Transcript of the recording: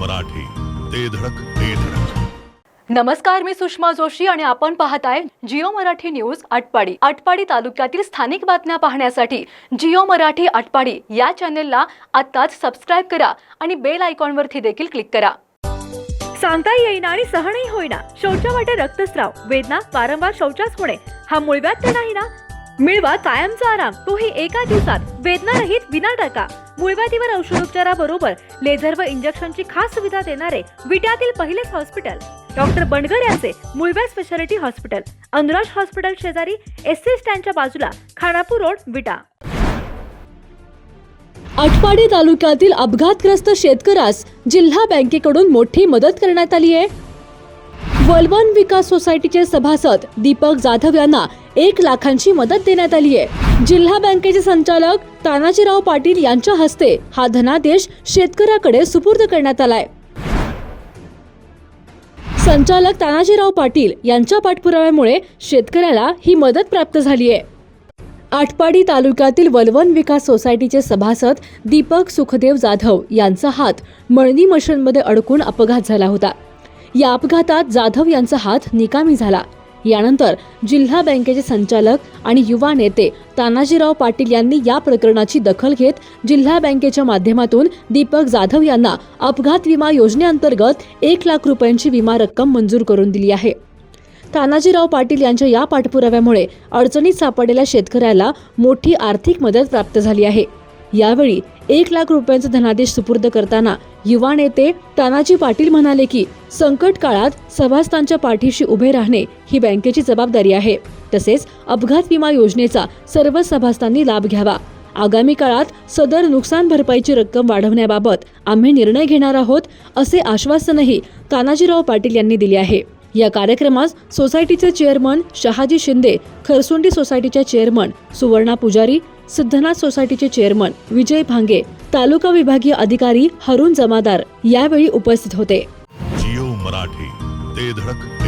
मराठी. ते धडक ते धडक. नमस्कार मी सुषमा जोशी आणि आपण पाहताय जिओ मराठी न्यूज आटपाडी. आटपाडी तालुक्यातील स्थानिक बातम्या पाहण्यासाठी जिओ मराठी आटपाडी या चॅनेलला आत्ताच सबस्क्राईब करा आणि बेल आयकॉनवरती देखील क्लिक करा. सांगता येईना आणि सहनही होईना. शौचा वाटे रक्तस्राव वेदना वारंवार शौचास होणे हा मुळव्याध तर नाही ना? मिळवा कायमचा आराम. तोही एका दिवसात. वेदनारहित विना टाका मुळव्याधीवर औषधोपचाराबरोबर लेझर व इंजेक्शनची खास सुविधा देणारे विट्यातील पहिलेच हॉस्पिटल. डॉक्टर बंडगर यांचे मुळव्या स्पेशालिटी हॉस्पिटल. अनुराज हॉस्पिटल शेजारी एस सी स्टँडच्या बाजूला खानापूर रोड विटा. आटपाडी तालुक्यातील अपघातग्रस्त शेतकऱ्यास जिल्हा बँकेकडून मोठी मदत करण्यात आली आहे. बलवन विकास सोसायटीचे सभासद दीपक जाधव यांना एक लाखांची मदत देण्यात आली आहे. जिल्हा बँकेचे संचालक तानाजीराव पाटील यांच्या हस्ते हा धनादेश शेतकऱ्याकडे सुपूर्द करण्यात आलाय. संचालक तानाजीराव पाटील यांच्या पाठपुराव्यामुळे शेतकऱ्याला ही मदत प्राप्त झाली आहे. आटपाडी तालुक्यातील वलवन विकास सोसायटीचे सभासद दीपक सुखदेव जाधव यांचा हात मळणी मशीनमध्ये अडकून अपघात झाला होता. या अपघातात जाधव यांचा हात निकामी झाला. यानंतर जिल्हा बँकेचे संचालक आणि युवा नेते तानाजीराव पाटील यांनी या प्रकरणाची दखल घेत जिल्हा बँकेच्या माध्यमातून दीपक जाधव यांना अपघात विमा योजनेअंतर्गत एक लाख रुपयांची विमा रक्कम मंजूर करून दिली आहे. तानाजीराव पाटील यांच्या या पाठपुराव्यामुळे अडचणीत सापडलेल्या शेतकऱ्याला मोठी आर्थिक मदत प्राप्त झाली आहे. यावेळी एक लाख रुपयांचा धनादेश सुपूर्द करताना युवा नेते तानाजी पाटील म्हणाले की संकट काळात सभास्थांच्या पाठीशी उभे राहणे ही बँकेची जबाबदारी आहे. तसेच अपघात विमा योजनेचा सर्व सभास्थांनी लाभ घ्यावा. आगामी काळात सदर नुकसान भरपाईची रक्कम वाढवण्याबाबत आम्ही निर्णय घेणार आहोत असे आश्वासनही तानाजीराव पाटील यांनी दिले आहे. या कार्यक्रमास सोसायटीचे चेअरमन शहाजी शिंदे खरसुंडी सोसायटीच्या चेअरमन सुवर्णा पुजारी सिद्धनाथ सोसायटीचे चेअरमन विजय भांगे तालुका विभागीय अधिकारी हरुण जमादार यावेळी उपस्थित होते. जिओ मराठी ते धडक.